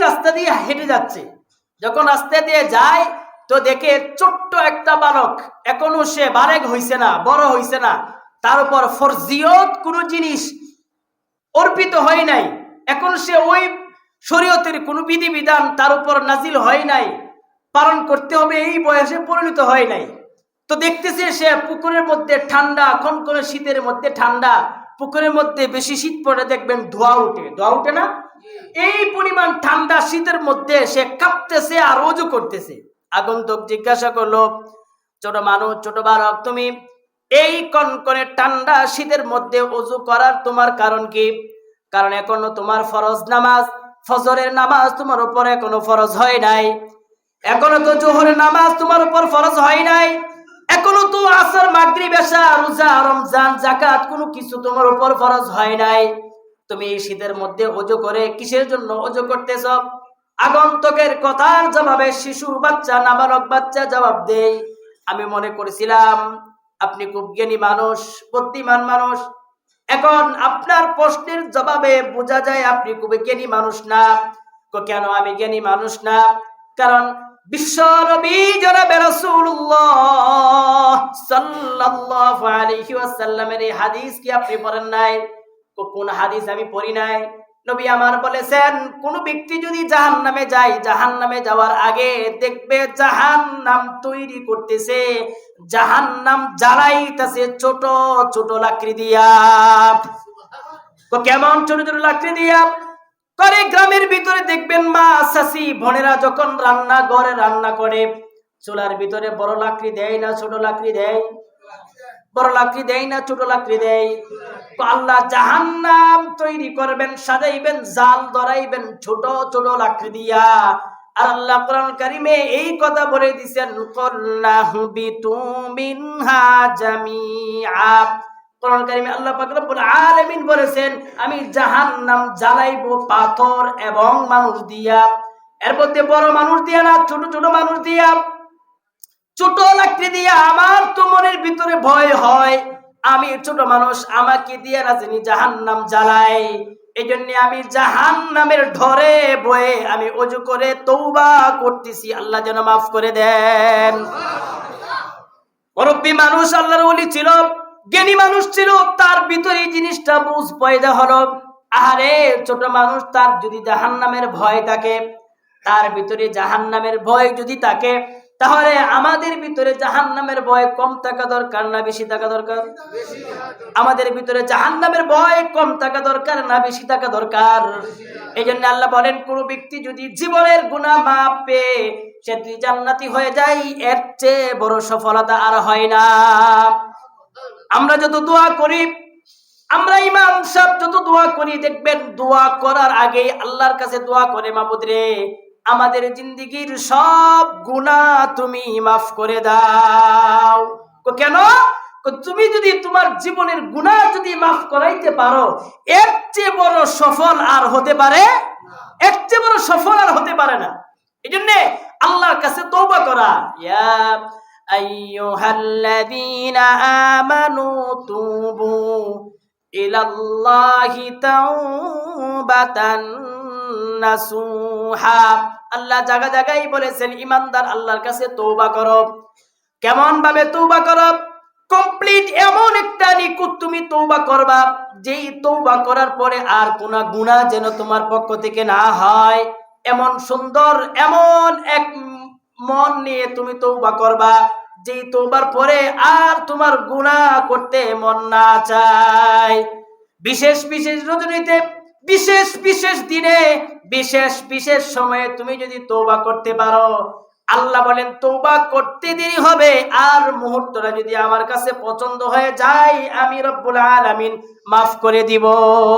রাস্তা দিয়ে হেঁটে যাচ্ছে। যখন রাস্তা দিয়ে যায়, তো দেখে ছোট্ট একটা বালক, এখনও সে বারেক হইছে না, বড় হইছে না। তার উপর ফরজিয়ত কোনো জিনিস অর্পিত হয় নাই। এখন সে ওই শরীয়তের কোনো বিধিবিধান তার উপর নাজিল হয় নাই। পালন করতে হবে এই বয়সে পরিণত হয় নাই। তো দেখতেছে সে পুকুরের মধ্যে ঠান্ডা, কনকনে শীতের মধ্যে ঠান্ডা। পুকুরের মধ্যে বেশি শীত পড়ে দেখবেন ধোয়া উঠে। ধোয়া উঠে না? এই পরিমাণ ঠান্ডা শীতের মধ্যে সে কাঁপতেছে আর অজু করতেছে। আগন্তুক জিজ্ঞাসা করল, ছোট মানুষ, ছোট বালক, তুমি এই কনকনে ঠান্ডা শীতের মধ্যে অজু করার তোমার কারণ কি? কারণ এখনও তোমার ফরজ নামাজ, ফজরের নামাজ তোমার উপর এখনও ফরজ হয় নাই। এখনও তো জোহরের নামাজ তোমার উপর ফরজ হয় নাই। এখনও তো আসর, মাগরিব, এশা, রোজা, রমজান জাকাত কোনো কিছু তোমার উপর ফরজ হয় নাই। তুমি এই শীতের মধ্যে অজু করে কিসের জন্য অজু করতেছ? আগন্তকের কথার জবাবে শিশু বাচ্চা, নাবালক বাচ্চা জবাব দেই। আমি মনে করেছিলাম, আপনি খুব জ্ঞানী মানুষ, বুদ্ধিমান মানুষ। এখন আপনার প্রশ্নের জবাবে বোঝা যায় আপনি খুব জ্ঞানী মানুষ না। কেন আমি জ্ঞানী মানুষ না? কারণ বিশ্ব নবী রাসূলুল্লাহ সাল্লাল্লাহু আলাইহি ওয়াসাল্লামের হাদিস কি আপনি পড়েন নাই? কোন হাদিস আমি পড়ি নাই। নবী আমার বলেছেন, কোন ব্যক্তি যদি জাহান নামে যায় জাহান নামে যাওয়ার আগে দেখবে জাহান নাম তৈরি করতেছে জাহান নাম জ্বালাইতেছে ছোট ছোট লাকড়ি দিয়া। কেমন ছোট ছোট লাকড়ি দিয়া? করে গ্রামের ভিতরে দেখবেন মা শাসি বোনেরা যখন রান্না ঘরে রান্না করে, চুলার ভিতরে বড় লাকড়ি দেয় না, ছোট লাকড়ি দেয়? বড় লাকড়ি দেয় না, ছোট লাকড়ি দেয় আল্লাহ জাহান্নাম তৈরি করবেন, সাজাইবেন, জাল ধরাইবেন, ছোট ছোট লাকড়ি দিয়া। আর আল্লাহ কোরআন কারিমে এই কথা বলে দিছেন কল্লাহু জামিআ। কোরআন কারিমে আল্লাহ পাক রব্বুল আলামিন বলেছেন, আমি জাহান্নাম জ্বালাইবো পাথর এবং মানুষ দিয়া। এর মধ্যে বড় মানুষ দিয়া না, ছোট ছোট মানুষ দিয়া। ছোট লাকড়ি দিয়া আমার তো ভিতরে ভয় হয়। আমি ছোট মানুষ, আমাকে দিয়ে রাজনী জাহান নাম জ্বালাই এই জন্য আমি জাহান নামের ধরে বয়ে আমি অজু করে তৌবা করতেছি। আল্লাহ যেন মাফ করে দেন। মুরব্বী মানুষ, আল্লাহর ওলি ছিল, জ্ঞানী মানুষ ছিল, তার ভিতরে এই জিনিসটা বুঝ পয়দা হলো, আহারে ছোট মানুষ তার যদি জাহান নামের ভয় থাকে, তার ভিতরে জাহান নামের ভয় যদি থাকে তাহলে আমাদের ভিতরে জাহান নামের ভয় কম থাকা দরকার না বেশি থাকা দরকার? আমাদের ভিতরে জাহান নামের ভয় কম থাকা দরকার না বেশি থাকা দরকার? এই জন্য আল্লাহ বলেন, কোন ব্যক্তি যদি জীবনের গুণা মাপ পেয়ে সে যদি জান্নাতি হয়ে যায়, এর চেয়ে বড় সফলতা আর হয় না। আমরা যত দোয়া করি, আমরা ইমাম সাহেব যত দোয়া করি, দেখবেন দোয়া করার আগে আল্লাহর কাছে দোয়া করে মাবুদ রে আমাদের জিন্দিগির সব গুনাহ তুমি মাফ করে দাও। কেন? তুমি যদি তোমার জীবনের গুনাহ যদি মাফ করাইতে পারো, এর চেয়ে বড় সফল আর হতে পারে? এর চেয়ে বড় সফল আর হতে পারে না। এই জন্যে আল্লাহর কাছে তৌবা করা। ইয়া আইয়ুহাল্লাযীনা আমানু তুবু ইলাল্লাহি তাওবাতান নাসুহা। আল্লাহ জায়গা জায়গায় বলেছেন, ইমানদার আল্লাহর কাছে তৌবা করো। কেমন ভাবে তৌবা করো? কমপ্লিট এমন একটা নিকুত তুমি তৌবা করবা, যেই তৌবা করার পরে আর কোন গুণা যেন তোমার পক্ষ থেকে না হয়। এমন সুন্দর, এমন এক মন নিয়ে তুমি তৌবা করবা, যেই তৌবার পরে আর তোমার গুণা করতে মন না চায়। বিশেষ বিশেষ রজনীতে বিশেষ বিশেষ দিনে, বিশেষ বিশেষ সময়ে তুমি যদি তৌবা করতে পারো, আল্লাহ বলেন তৌবা করতে দেরি হবে, আর মুহূর্তটা যদি আমার কাছে পছন্দ হয়ে যায়, আমি রব্বুল আলামিন মাফ করে দিব।